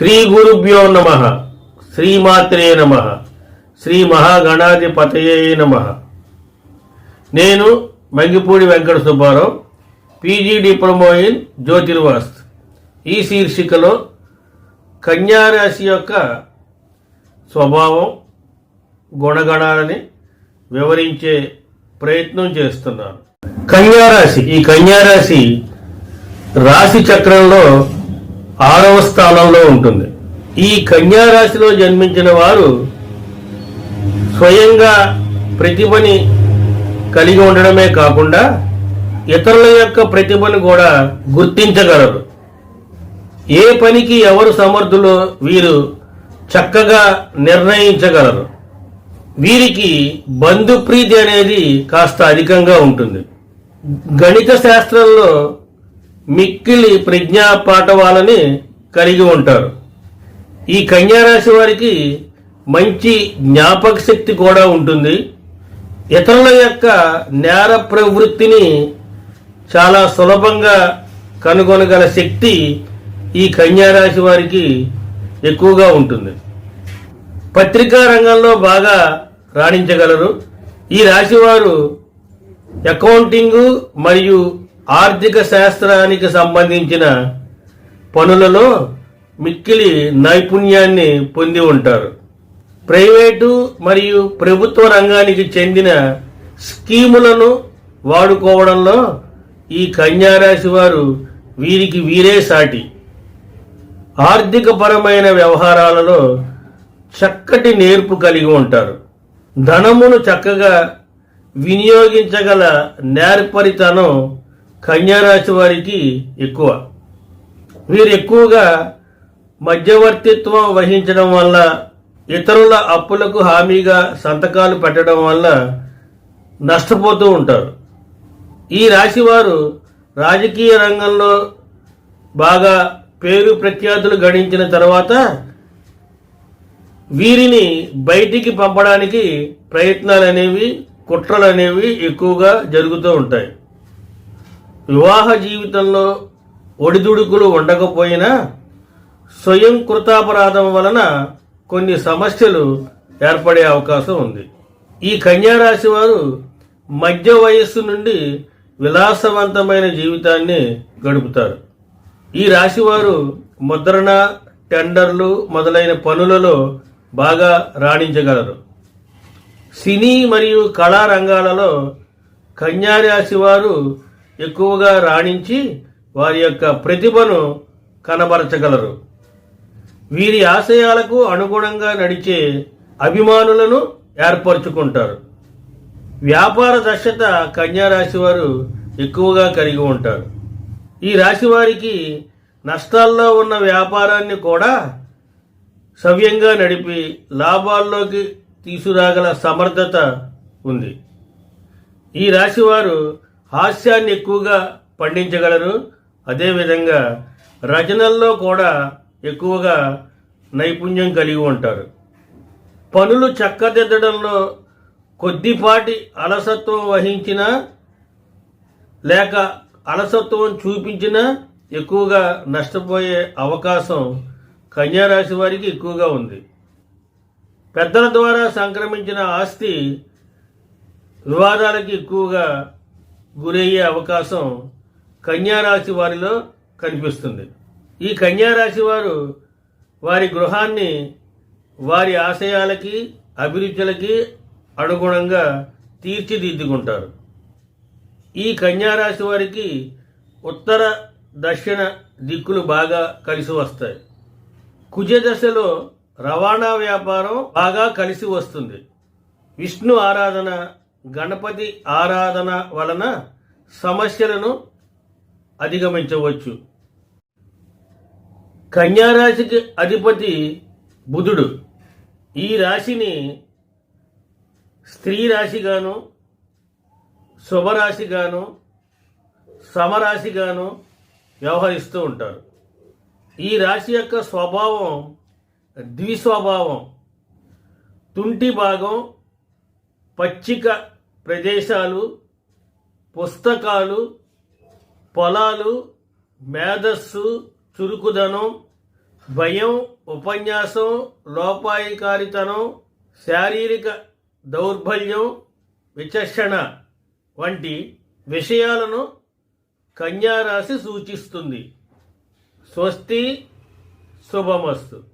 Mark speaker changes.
Speaker 1: శ్రీ గురుభ్యో నమ. శ్రీమాత్రే నమ. శ్రీ మహాగణాధిపతయే నమ. నేను Mangipudi Venkata Subbarao PG diploma in జ్యోతిర్వాస్త్. ఈ శీర్షికలో కన్యారాశి యొక్క స్వభావం గుణగణాలని వివరించే ప్రయత్నం చేస్తున్నాను. కన్యారాశి ఈ కన్యారాశి రాశి చక్రంలో ఆరవ స్థానంలో ఉంటుంది. ఈ కన్యారాశిలో జన్మించిన వారు స్వయంగా ప్రతిభని కలిగి ఉండడమే కాకుండా ఇతరుల యొక్క ప్రతిభను కూడా గుర్తించగలరు. ఏ పనికి ఎవరు సమర్థులో వీరు చక్కగా నిర్ణయించగలరు. వీరికి బంధుప్రీతి అనేది కాస్త అధికంగా ఉంటుంది. గణిత శాస్త్రంలో మిక్కిలి ప్రజ్ఞా పాఠవాలని కలిగి ఉంటారు. ఈ కన్యారాశి వారికి మంచి జ్ఞాపక శక్తి కూడా ఉంటుంది. ఇతరుల యొక్క నేర ప్రవృత్తిని చాలా సులభంగా కనుగొనగల శక్తి ఈ కన్యారాశి వారికి ఎక్కువగా ఉంటుంది. పత్రికా రంగంలో బాగా రాణించగలరు. ఈ రాశి వారు అకౌంటింగ్ మరియు ఆర్థిక శాస్త్రానికి సంబంధించిన పనులలో మిక్కిలి నైపుణ్యాన్ని పొంది ఉంటారు. ప్రైవేటు మరియు ప్రభుత్వ రంగానికి చెందిన స్కీములను వాడుకోవడంలో ఈ కన్యారాశి వారు వీరికి వీరే సాటి. ఆర్థిక పరమైన వ్యవహారాలలో చక్కటి నేర్పు కలిగి ఉంటారు. ధనమును చక్కగా వినియోగించగల నేర్పరితనం కన్యారాశి వారికి ఎక్కువ. వీరు ఎక్కువగా మధ్యవర్తిత్వం వహించడం వల్ల ఇతరుల అప్పులకు హామీగా సంతకాలు పెట్టడం వల్ల నష్టపోతూ ఉంటారు. ఈ రాశి వారు రాజకీయ రంగంలో బాగా పేరు ప్రఖ్యాతులు గడించిన తర్వాత వీరిని బయటికి పంపడానికి ప్రయత్నాలు అనేవి కుట్రలు అనేవి ఎక్కువగా జరుగుతూ ఉంటాయి. వివాహ జీవితంలో ఒడిదుడుకులు ఉండకపోయినా స్వయం కృతాపరాధం వలన కొన్ని సమస్యలు ఏర్పడే అవకాశం ఉంది. ఈ కన్యారాశి వారు మధ్య వయస్సు నుండి విలాసవంతమైన జీవితాన్ని గడుపుతారు. ఈ రాశివారు ముద్రణ టెండర్లు మొదలైన పనులలో బాగా రాణించగలరు. సినీ మరియు కళారంగాలలో కన్యారాశి వారు ఎక్కువగా రాణించి వారి యొక్క ప్రతిభను కనబరచగలరు. వీరి ఆశయాలకు అనుగుణంగా నడిచే అభిమానులను ఏర్పరచుకుంటారు. వ్యాపార దక్షత కన్యారాశి వారు ఎక్కువగా కలిగి ఉంటారు. ఈ రాశి వారికి నష్టాల్లో ఉన్న వ్యాపారాన్ని కూడా సవ్యంగా నడిపి లాభాల్లోకి తీసుకురాగల సమర్థత ఉంది. ఈ రాశివారు హాస్యాన్ని ఎక్కువగా పండించగలరు. అదేవిధంగా రచనల్లో కూడా ఎక్కువగా నైపుణ్యం కలిగి ఉంటారు. పనులు చక్కదిద్దడంలో కొద్దిపాటి అలసత్వం వహించినా లేక అలసత్వం చూపించినా ఎక్కువగా నష్టపోయే అవకాశం కన్యారాశి వారికి ఎక్కువగా ఉంది. పెద్దల ద్వారా సంక్రమించిన ఆస్తి వివాదాలకి ఎక్కువగా గురయ్యే అవకాశం కన్యారాశి వారిలో కనిపిస్తుంది. ఈ కన్యారాశి వారు వారి గృహాన్ని వారి ఆశయాలకి అభిరుచులకి అనుగుణంగా తీర్చిదిద్దుకుంటారు. ఈ కన్యారాశి వారికి ఉత్తర దక్షిణ దిక్కులు బాగా కలిసి వస్తాయి. కుజ దశలో రవాణా వ్యాపారం బాగా కలిసి వస్తుంది. విష్ణు ఆరాధన గణపతి ఆరాధన వలన సమస్యలను అధిగమించవచ్చు. కన్యారాశికి అధిపతి బుధుడు. ఈ రాశిని స్త్రీ రాశిగాను శుభరాశిగాను సమరాశిగాను వ్యవహరిస్తూ ఉంటారు. ఈ రాశి యొక్క స్వభావం ద్విస్వభావం తుంటి భాగం పచ్చిక ప్రదేశాలు పుస్తకాలు పొలాలు మేధస్సు చురుకుదనం భయం ఉపన్యాసం లోపాయికారితనం శారీరక దౌర్బల్యం విచక్షణ వంటి విషయాలను కన్యారాశి సూచిస్తుంది. స్వస్తి శుభమస్తు.